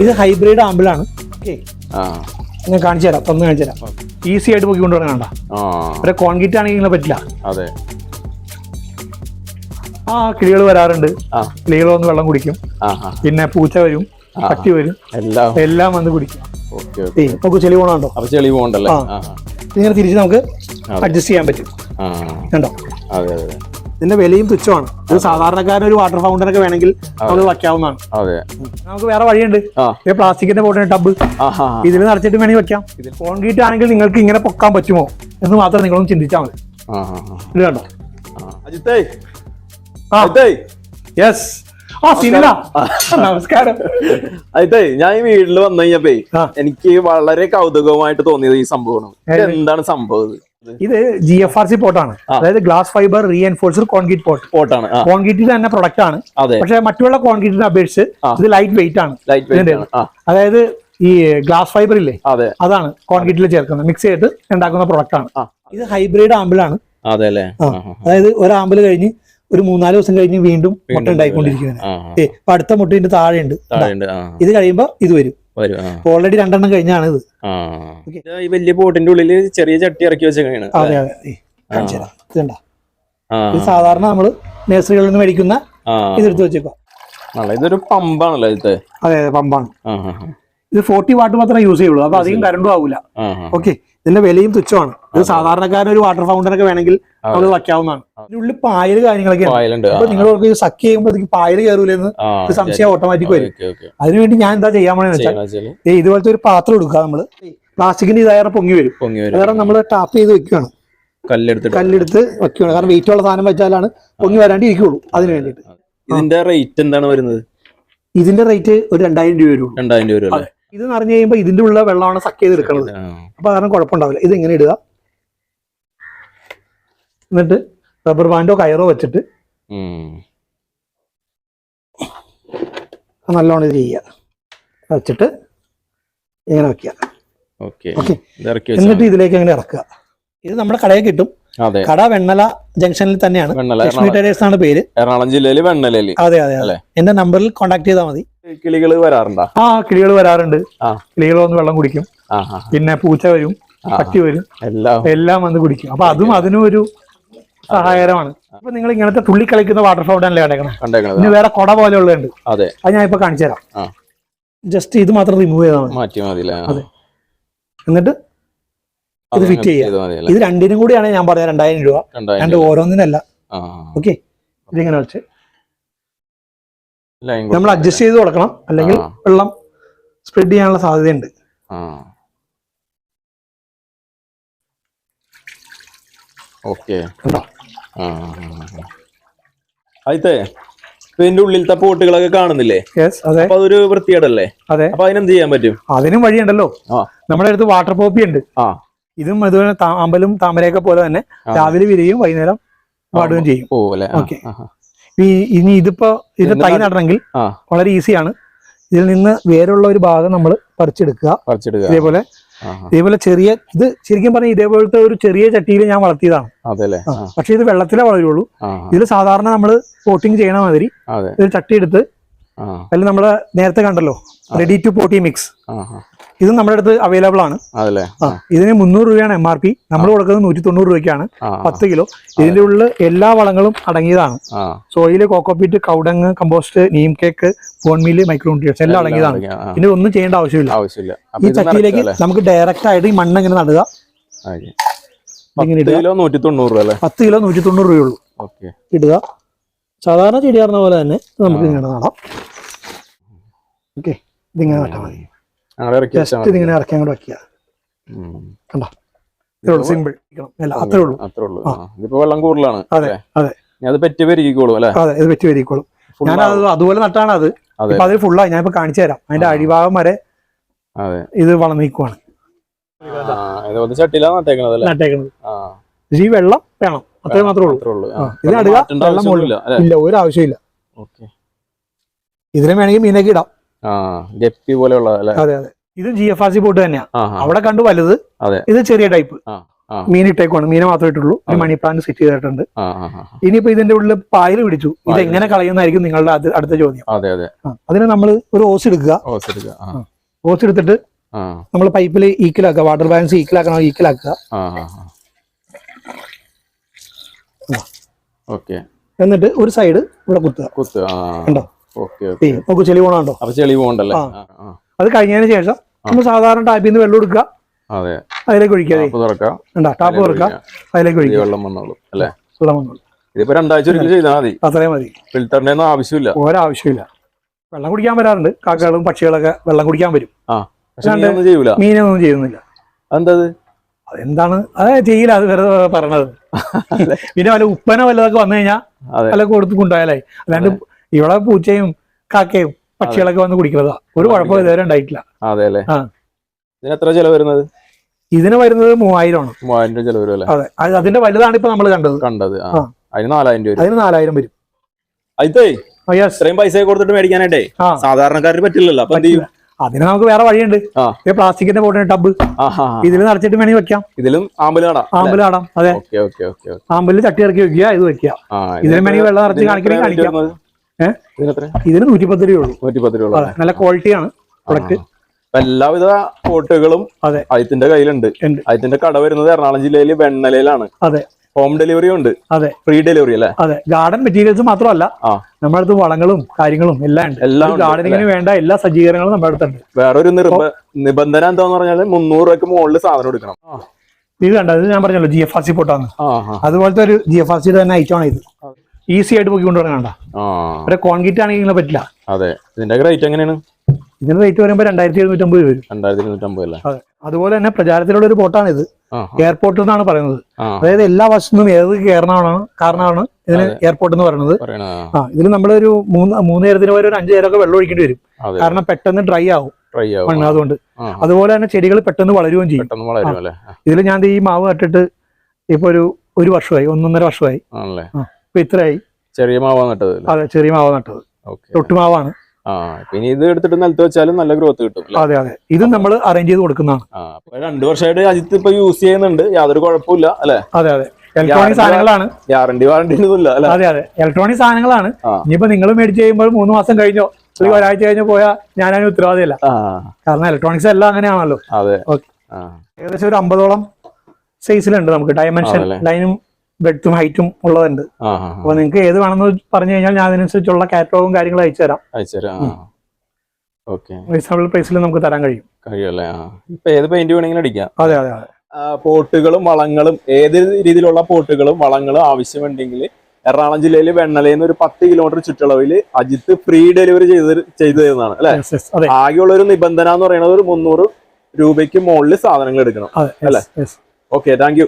ഇത് ഹൈബ്രിഡ് ആമ്പിളാണ് ഞാൻ കാണിച്ചു തരാം. തന്നു കാണിച്ചു തരാം. ഈസി ആയിട്ട് പോയി കൊണ്ടുവരാൻ വേണ്ട ഒരു കോൺക്രീറ്റ് ആണെങ്കിൽ ഇങ്ങനെ പറ്റില്ല. അതെ. ആ കിളികൾ വരാറുണ്ട്. കിളികൾ വന്ന് വെള്ളം കുടിക്കും. പിന്നെ പൂച്ച വരും പട്ടി വരും. എല്ലാം. എല്ലാം വന്ന് കുടിക്കും. നമുക്ക് ചെളി പോകണുണ്ടോ അപ്പൊ ചെളി പോകണ്ടല്ലോ? ആ. തിരിച്ച് നമുക്ക് അഡ്ജസ്റ്റ് ചെയ്യാൻ പറ്റും. കണ്ടോ? അതെ അതെ. ഇതിന്റെ വിലയും തുച്ഛമാണ്. ഒരു സാധാരണക്കാരൻ ഒരു വാട്ടർ ഫൗണ്ടൻ ഒക്കെ വേണമെങ്കിൽ നമ്മൾ വയ്ക്കാവുന്നതാണ്. അതെ. നമുക്ക് വേറെ വഴിയുണ്ട്. ഈ പ്ലാസ്റ്റിക്കിന്റെ പോട്ടിന് ടബ് ഇതിൽ നിറച്ചിട്ട് വേണമെങ്കിൽ വെക്കാം കോൺക്രീറ്റ് ആണെങ്കിൽ നിങ്ങൾക്ക് ഇങ്ങനെ പൊക്കാൻ പറ്റുമോ എന്ന് മാത്രം നിങ്ങളൊന്ന് ചിന്തിച്ചാൽ മതി. ഇത് കണ്ടോ. അജിത്തേ. യെസ് നമസ്കാരം. അജിത്തേ ഞാൻ ഈ വീട്ടിൽ വന്നു കഴിഞ്ഞപ്പേ. എനിക്ക് വളരെ കൗതുകമായിട്ട് തോന്നിയത് ഈ സംഭവമാണ്. എന്താണ് സംഭവം ഇത്? ജി എഫ് ആർ സി പോട്ടാണ് അതായത് glass fibre reinforced concrete pot പോട്ടാണ് കോൺക്രീറ്റിൽ തന്നെ പ്രൊഡക്റ്റ് ആണ്. പക്ഷെ മറ്റുള്ള കോൺക്രീറ്റിനെ അപേക്ഷിച്ച് ഇത് ലൈറ്റ് വെയിറ്റ് ആണ് അതായത് ഈ ഗ്ലാസ് ഫൈബർ ഇല്ലേ? അതെ. അതാണ് കോൺക്രീറ്റിൽ ചേർക്കുന്നത്. മിക്സ് ചെയ്തിട്ട് ഉണ്ടാക്കുന്ന പ്രൊഡക്റ്റ് ആണ്. ഇത് ഹൈബ്രിഡ് ആമ്പിളാണ് അതായത് ഒരു ആമ്പിൾ കഴിഞ്ഞ് ഒരു മൂന്നാൽ ദിവസം കഴിഞ്ഞ് വീണ്ടും മുട്ട ഉണ്ടായിക്കൊണ്ടിരിക്കുന്നത് അടുത്ത മുട്ടിന്റെ താഴെയുണ്ട്. ഇത് കഴിയുമ്പോ ഇത് വരും. ഓൾറെഡി രണ്ടെണ്ണം കഴിഞ്ഞാണ് ഇത്. ആ. ഈ വലിയ ബോട്ടിന്റെ ഉള്ളിൽ ചെറിയ ചട്ടി ഇറക്കി വെച്ചാണ് അതെ അതെ. ഏ, കാണിച്ചു ഇത് കണ്ടോ? ആ. സാധാരണ നമ്മൾ നേഴ്സറികളിൽ നിന്ന് മേടിക്കുന്ന ഇതെടുത്ത് വെച്ചേക്കാം നല്ല ഇതൊരു പമ്പാണല്ലോ ഇത്. അതെ അതെ പമ്പാണ്. ഇത് ഫോർട്ടി വാട്ട് മാത്രമേ യൂസ് ചെയ്യുള്ളൂ. അപ്പൊ അധികം കറണ്ടും ആവില്ല ഓക്കെ ഇതിന്റെ വിലയും തുച്ഛമാണ്. ഇത് സാധാരണക്കാരൻ ഒരു വാട്ടർ ഫൗണ്ടൻ ഒക്കെ വേണമെങ്കിൽ നമ്മൾ വയ്ക്കാവുന്നതാണ് ഉള്ളിൽ പായൽ കാര്യങ്ങളൊക്കെ അപ്പൊ നിങ്ങൾ ഇത് സക്ക് ചെയ്യുമ്പോഴത്തേക്ക് പായൽ കയറൂലെന്ന് സംശയം ഓട്ടോമാറ്റിക് വരും. അതിനുവേണ്ടി ഞാൻ എന്താ ചെയ്യാൻ പോണെന്ന് വെച്ചാൽ ഇതുപോലത്തെ ഒരു പാത്രം എടുക്കുക നമ്മൾ. പ്ലാസ്റ്റിക്കിന്റെ ഇതായ പൊങ്ങി വരും. വേറെ നമ്മൾ ടാപ്പ് ചെയ്ത് വെക്കുകയാണ്. കല്ലെടുത്ത് കല്ലെടുത്ത് വെക്കുകയാണ്. കാരണം വെയിറ്റ് ഉള്ള സാധനം വെച്ചാലാണ് പൊങ്ങി വരാണ്ട് ഇരിക്കുള്ളൂ അതിന് വേണ്ടിയിട്ട്. ഇതിന്റെ റേറ്റ് എന്താണ് വരുന്നത്? ഇതിന്റെ റേറ്റ് ഒരു രണ്ടായിരം രൂപ വരും രണ്ടായിരം രൂപ വരും ഇത് നിറഞ്ഞു കഴിയുമ്പോൾ ഇതിന്റെ ഉള്ള വെള്ളമാണ് സക്ക് ചെയ്ത് എടുക്കുന്നത് അപ്പോൾ അപ്പൊ കാരണം കുഴപ്പമുണ്ടാവില്ല. ഇത് എങ്ങനെ ഇടുക? എന്നിട്ട് റബ്ബർ ബാൻഡോ കയറോ വെച്ചിട്ട്. നല്ലോണം ഇത് ചെയ്യുക. വെച്ചിട്ട് ഇങ്ങനെ വെക്കുക. ഓക്കെ. എന്നിട്ട് ഇതിലേക്ക് അങ്ങനെ ഇറക്കുക. ഇത് നമ്മുടെ കടയിൽ കിട്ടും. കട വെണ്ണല ജംഗ്ഷനിൽ തന്നെയാണ്. ആണ് ലക്ഷ്മി ടെറേസ് എന്നാണ് പേര്. എറണാകുളം ജില്ലയിൽ വെണ്ണലയിൽ. അതെ അതെ അതെ? എന്റെ നമ്പറിൽ കോൺടാക്ട് ചെയ്താൽ മതി. കിളികൾ വരാറുണ്ടോ? ആ കിളികൾ വരാറുണ്ട്. കിളികൾ വന്ന് വെള്ളം കുടിക്കും. പിന്നെ പൂച്ച വരും. പട്ടി വരും. എല്ലാം. എല്ലാം വന്ന് കുടിക്കും. അപ്പൊ അതും അതിനും ഒരു സഹായകരമാണ്. അപ്പൊ നിങ്ങൾ ഇങ്ങനത്തെ തുള്ളി കളിക്കുന്ന വാട്ടർ ഫൗണ്ടനല്ലേ കണ്ടേക്കണം? ഇനി വേറെ കൊട പോലെ ഉള്ളതുണ്ട്. അതെ. അത് ഞാൻ ഇപ്പൊ കാണിച്ചു തരാം ജസ്റ്റ് ഇത് മാത്രം റിമൂവ് ചെയ്താൽ മതി. മാറ്റി മതി. എന്നിട്ട് ഇത് ഫിറ്റ് ചെയ്യാം. ഇത് രണ്ടിനും കൂടിയാണ് ഞാൻ പറഞ്ഞത് രണ്ടായിരം രൂപ. രണ്ട് ഓരോന്നിനല്ല. ഓക്കെ? ഇതിങ്ങനെ വെച്ച്. നമ്മൾ അഡ്ജസ്റ്റ് ചെയ്ത് കൊടുക്കണം. അല്ലെങ്കിൽ. വെള്ളം സ്പ്രെഡ് ചെയ്യാനുള്ള സാധ്യതയുണ്ട്. ഓക്കെ. ആയിത്തേ ഇതിന്റെ ഉള്ളിലത്തെ പോട്ടുകളൊക്കെ കാണുന്നില്ലേ? അപ്പൊ അതൊരു വൃത്തികേടല്ലേ? അതെ. അപ്പൊ അതിനെന്ത് ചെയ്യാൻ പറ്റും? അതിനും വഴിയുണ്ടല്ലോ. നമ്മുടെ അടുത്ത് വാട്ടർ പോപ്പി ഉണ്ട്. ആ. ഇതും അതുപോലെ അമ്പലും താമരയൊക്കെ പോലെ തന്നെ രാവിലെ വിരയും വൈകുന്നേരം പാടുകയും ചെയ്യും. ഓക്കെ. ഇനി ഇതിപ്പോ ഇതിന്റെ തൈ നടണമെങ്കിൽ വളരെ ഈസിയാണ്. ഇതിൽ നിന്ന് വേരുള്ള ഒരു ഭാഗം നമ്മൾ പറിച്ചെടുക്കുക. ഇതേപോലെ. ഇതേപോലെ ചെറിയ ഇത് ശരിക്കും പറഞ്ഞാൽ ഇതേപോലത്തെ ഒരു ചെറിയ ചട്ടിയിൽ ഞാൻ വളർത്തിയതാണ്. പക്ഷെ ഇത് വെള്ളത്തിലേ വളരുള്ളൂ. ഇതിൽ സാധാരണ നമ്മൾ പോട്ടിങ് ചെയ്യണ മാതിരി ഇതിൽ ഒരു ചട്ടി എടുത്ത് അല്ല അതിൽ നമ്മൾ നേരത്തെ കണ്ടല്ലോ റെഡി ടു പോട്ടി മിക്സ്. ഇത് നമ്മുടെ അടുത്ത് അവൈലബിൾ ആണ്. ഇതിന് മുന്നൂറ് രൂപയാണ് എം ആർ പി നമ്മൾ കൊടുക്കുന്നത് നൂറ്റി തൊണ്ണൂറ് രൂപയ്ക്കാണ് പത്ത് കിലോ. ഇതിന്റെ ഉള്ളിൽ എല്ലാ വളങ്ങളും അടങ്ങിയതാണ്. Soil cocopeat cow dung compost neem cake bonemeal micronutrients എല്ലാം അടങ്ങിയതാണ്. ഇതിന് പിന്നെ ഒന്നും ചെയ്യേണ്ട ആവശ്യമില്ല. ആവശ്യമില്ല. ഈ ചട്ടിയിലേക്ക് നമുക്ക് ഡയറക്റ്റ് ആയിട്ട് ഈ മണ്ണ് ഇങ്ങനെ നടുക പത്ത് കിലോ നൂറ്റി തൊണ്ണൂറ് രൂപയുള്ളൂ ഇടുക. സാധാരണ ചെടിയാർന്ന പോലെ തന്നെ നമുക്ക് ഇങ്ങനെ നടാം. ഓക്കെ. ഇതിങ്ങനെ നട്ടാൽ മതി. ജസ്റ്റ് ഇതിങ്ങനെ ഇറക്കി അങ്ങോട്ട് വെക്കുക. കണ്ടോ? ഇത്രേ ഉള്ളൂ സിമ്പിൾ. അല്ല അത്രേ ഉള്ളൂ. അത്രേ ഉള്ളൂ. ആ. ഇതിപ്പോ വെള്ളം കൂടുതലാണ് അതെ അതെ. ഇനി അത് പെറ്റ് പെരുകിക്കോളും അല്ലെ? അതെ ഇത് വെച്ച് വരിക്കോളും Full ഞാൻ അത് അതുപോലെ നട്ടാണ് അത്. ഇപ്പൊ അത് ഫുള്ളായി ഞാൻ ഇപ്പൊ കാണിച്ചു തരാം. അതിന്റെ അടിഭാഗം വരെ ഇത് വളം നീക്കുവാണ്. ആ, ഇതുപോലത്തെ ചട്ടിയിലാണ് നട്ടേക്കണത് അല്ലേ? നട്ടേക്കുന്നത് ആ. പക്ഷേ ഈ വെള്ളം വേണം. അത്രേ മാത്രമേ ഉള്ളൂ. ഇത് നടുക വെള്ളം ഇല്ല ഒരു ആവശ്യമില്ല ഓക്കെ. വേണമെങ്കിൽ മീനൊക്കെ ഇടാം. ഗപ്പി പോലെയുള്ള അതെ അതെ. ഇത് G F R C pot തന്നെയാ. ആ ആ, അവിടെ കണ്ടു വലുത്. ഇത് ചെറിയ ടൈപ്പ്. മീൻ ഇട്ടേക്കുവാണ്. മീനെ മാത്രമേ ഇട്ടുള്ളൂ. ഒരു മണി പ്ലാന്റ് സെറ്റ് ചെയ്തിട്ടുണ്ട്. ഇനിയിപ്പോ ഇതിന്റെ ഉള്ളിൽ പായൽ പിടിച്ചു. ഇത്. എങ്ങനെ കളയുന്നതായിരിക്കും നിങ്ങളുടെ അടുത്ത ചോദ്യം. അതെ അതെ. അതിന് നമ്മൾ ഒരു ഓസ് എടുക്കുക. ഓസ് എടുക്കുക ഓസ് എടുത്തിട്ട് നമ്മൾ പൈപ്പിൽ ഈക്കിലാക്കുക വാട്ടർ ബാലൻസ് ഈക്കിലാക്കണോ ഈക്കിലാക്കുക എന്നിട്ട് ഒരു സൈഡ് ഇവിടെ കുത്തുക. കുത്തുക ആ. നമുക്ക് ചെളി പോകണുണ്ടോ അപ്പൊ ചെളി പോകണ്ടല്ലേ. അത് കഴിഞ്ഞതിന് ശേഷം നമ്മൾ സാധാരണ ടാപ്പിൽ നിന്ന് വെള്ളം എടുക്കുക. അതെ. അതിലേക്ക് ഒഴിക്കുക. ടാപ്പ് തുറക്കുക. അതിലേക്ക് ഒഴിക്കുക. വെള്ളം വന്നോളൂ അല്ലേ? വെള്ളം വന്നോളൂ. ഇതിപ്പോ രണ്ടാഴ്ച ഒരിക്കലും ചെയ്താൽ മതി. അത്രയും മതി. ഫിൽറ്ററിന്റെ ഒന്നും ആവശ്യമില്ല. ഒരാവശ്യമില്ല. വെള്ളം കുടിക്കാൻ വരാറുണ്ട്. കാക്കകളും പക്ഷികളൊക്കെ വെള്ളം കുടിക്കാൻ വരും. മീനൊന്നും ചെയ്യുന്നില്ല. എന്തത് അതെന്താണ്? അത് ചെയ്യില്ല അത് വെറുതെ പറഞ്ഞത്. പിന്നെ വല്ല ഉപ്പന വല്ലതൊക്കെ വന്നു കഴിഞ്ഞാൽ വല്ല കൊടുത്ത് കൊണ്ടുപോയാലേ അല്ലാണ്ട് ഇവിടെ പൂച്ചയും കാക്കയും പക്ഷികളൊക്കെ വന്ന് കുടിക്കുന്നതാ. ഒരു കുഴപ്പം ഇതുവരെ ഉണ്ടായിട്ടില്ല. അതെ അല്ലേ. ഇതിന് എത്ര ചെലവ് വരുന്നത്? ഇതിന് വരുന്നത് മൂവായിരമാണ്. മൂവായിരം രൂപ ചെലവ് വരും അതെ. അതിന്റെ വലുതാണ് ഇപ്പൊ നമ്മൾ കണ്ടത്. കണ്ടത്. അതിന് നാലായിരം രൂപ വരും. അതിന് നാലായിരം വരും. അതേ ഇത്രയും പൈസ കൊടുത്തിട്ട് മേടിക്കാനായിട്ടേ സാധാരണക്കാർ സാധാരണക്കാരന് പറ്റില്ലല്ലോ. അപ്പൊ എന്ത് ചെയ്യും? അതിന് നമുക്ക് വേറെ വഴിയുണ്ട്. പ്ലാസ്റ്റിക്കിന്റെ ബോട്ടിന് ടബ്. ഇതിൽ നിറച്ചിട്ട് വേണമെങ്കിൽ വെക്കാം. ഇതിലും ആമ്പൽ ആടാം അതെ. ആമ്പലിൽ ചട്ടി ഇറക്കി വെക്കുക ഇത് വെക്കാം ഇതിലും വേണമെങ്കിൽ വെള്ളം നിറച്ച് കാണിക്കണമെങ്കിൽ കാണിക്കാം. ഇതിന് നൂറ്റിപ്പത്ത് രൂപയുള്ളൂ നൂറ്റി പത്ത് രൂപ നല്ല ക്വാളിറ്റിയാണ് പ്രൊഡക്റ്റ് എല്ലാവിധ ഫോട്ടോകളും അതെ. അയത്തിന്റെ കയ്യിലുണ്ട്. അയത്തിന്റെ കട വരുന്നത് എറണാകുളം ജില്ലയിൽ വെണ്ണലയിലാണ്. അതെ. ഹോം ഡെലിവറി ഉണ്ട്. അതെ. ഫ്രീ ഡെലിവറി അല്ലേ? അതെ. ഗാർഡൻ മെറ്റീരിയൽസ് മാത്രമല്ല. നമ്മുടെ അടുത്ത് വളങ്ങളും കാര്യങ്ങളും എല്ലാം ഉണ്ട്. എല്ലാ ഗാർഡനിങ്ങിന് വേണ്ട എല്ലാ സജ്ജീകരണങ്ങളും നമ്മുടെ അടുത്തുണ്ട്. വേറൊരു നിബന്ധന എന്താന്ന് പറഞ്ഞാൽ മുന്നൂറ് രൂപയ്ക്ക് മുകളിൽ സാധനം എടുക്കണം. ഇത് കണ്ടത് ഞാൻ പറഞ്ഞല്ലോ ജി എഫ് ആർ സി ആ, അതുപോലത്തെ ഒരു ജി എഫ് ആർ സിയുടെ തന്നെ ഐറ്റമാണ് ഇത്. ഈസി ആയിട്ട് പോയി കൊണ്ടുവരാൻ ആ. ഒരു കോൺക്രീറ്റ് ആണെങ്കിൽ ഇങ്ങനെ പറ്റില്ല. അതെ. ഇതിന്റെ റേറ്റ് എങ്ങനെയാണ്? ഇതിന്റെ റേറ്റ് വരുമ്പോൾ രണ്ടായിരത്തി എഴുന്നൂറ്റമ്പത് രൂപ വരും. രണ്ടായിരത്തി എഴുന്നൂറ്റി അല്ലേ? അതെ. അതുപോലെ തന്നെ പ്രചാരത്തിലുള്ള ഒരു ബോട്ടാണ് ഇത് ആ എയർപോർട്ട് എന്നാണ് പറയുന്നത്. അതായത് എല്ലാ വശത്തുനിന്നും ഏത് കയറണമാണ് കാരണമാണ് ഇതിന് എയർപോർട്ട് എന്ന് പറയുന്നത്. ആ. ഇതിൽ നമ്മളൊരു മൂന്ന് മൂന്ന് നേരത്തിന് വരെ ഒരു അഞ്ച് നേരമൊക്കെ വെള്ളം ഒഴിക്കേണ്ടി വരും. കാരണം പെട്ടെന്ന് ഡ്രൈ ആവും. മണ്ണ് അതുകൊണ്ട്. അതുപോലെ തന്നെ ചെടികൾ പെട്ടെന്ന് വളരുകയും ചെയ്യും. ഇതിൽ ഞാൻ ഈ മാവ് നട്ടിട്ട് ഇപ്പൊ ഒരു ഒരു വർഷമായി ഒന്നൊന്നര വർഷമായി. ഇപ്പൊ ഇത്രയായി. ചെറിയ മാവാ നട്ടത് അതെ ചെറിയ മാവ നട്ടത്. തൊട്ടുമാവാണ് പിന്നെ ഇത് എടുത്തിട്ട് നിലത്ത് വെച്ചാലും നല്ല ഗ്രോത്ത് കിട്ടും അതെ അതെ. ഇത് നമ്മൾ അറേഞ്ച് ചെയ്ത് കൊടുക്കുന്നതാണ്. രണ്ടു വർഷമായിട്ട് അജിത്ത് ഇപ്പൊ യൂസ് ചെയ്യുന്നുണ്ട്. യാതൊരു കുഴപ്പമില്ല അല്ലെ? അതെ അതെ. ഇലക്ട്രോണിക് സാധനങ്ങളാണ്. ഗ്യാരണ്ടി വാറണ്ടി ഒന്നുമില്ല അതെ അതെ. ഇലക്ട്രോണിക് സാധനങ്ങളാണ്. ഇനിയിപ്പോ നിങ്ങൾ മേടിച്ച് കഴിയുമ്പോൾ മൂന്ന് മാസം കഴിഞ്ഞോ അല്ലെങ്കിൽ ഒരാഴ്ച കഴിഞ്ഞോ പോയാൽ ഞാനതിന് ഉത്തരവാദിയല്ല. കാരണം ഇലക്ട്രോണിക്സ് എല്ലാം അങ്ങനെയാണല്ലോ. അതെ. ഏകദേശം ഒരു അമ്പതോളം സൈസിലുണ്ട് നമുക്ക്. ഡയമെൻഷൻ ലൈനും ബെഡ്ത്തും ഹൈറ്റും ഉള്ളതുണ്ട്. അപ്പൊ നിങ്ങൾക്ക് ഏത് വേണമെന്ന് പറഞ്ഞു കഴിഞ്ഞാൽ ഞാൻ അതിനനുസരിച്ചുള്ള കാറ്റലോഗും കാര്യങ്ങളും അയച്ചു തരാം. അയച്ചുതരാം. തരാം റീസണബിൾ പ്രൈസിൽ നമുക്ക് തരാൻ കഴിയും. കഴിയല്ലേ ആ. ഇപ്പൊ ഏത് പെയിന്റ് വേണമെങ്കിലും അടിക്കാം. അതെ അതെ അതെ. പോട്ടുകളും വളങ്ങളും ഏത് രീതിയിലുള്ള പോട്ടുകളും വളങ്ങളും ആവശ്യമുണ്ടെങ്കിൽ എറണാകുളം ജില്ലയിൽ വെണ്ണലയിൽ നിന്ന് ഒരു പത്ത് കിലോമീറ്റർ ചുറ്റളവിൽ അജിത്ത് ഫ്രീ ഡെലിവറി ചെയ്ത് ചെയ്തു തരുന്നതാണ് അല്ലെ? ആകെയുള്ള ഒരു നിബന്ധന എന്ന് പറയുന്നത് ഒരു മുന്നൂറ് രൂപയ്ക്ക് മുകളിൽ സാധനങ്ങൾ എടുക്കണം അല്ലെ? Okay thank you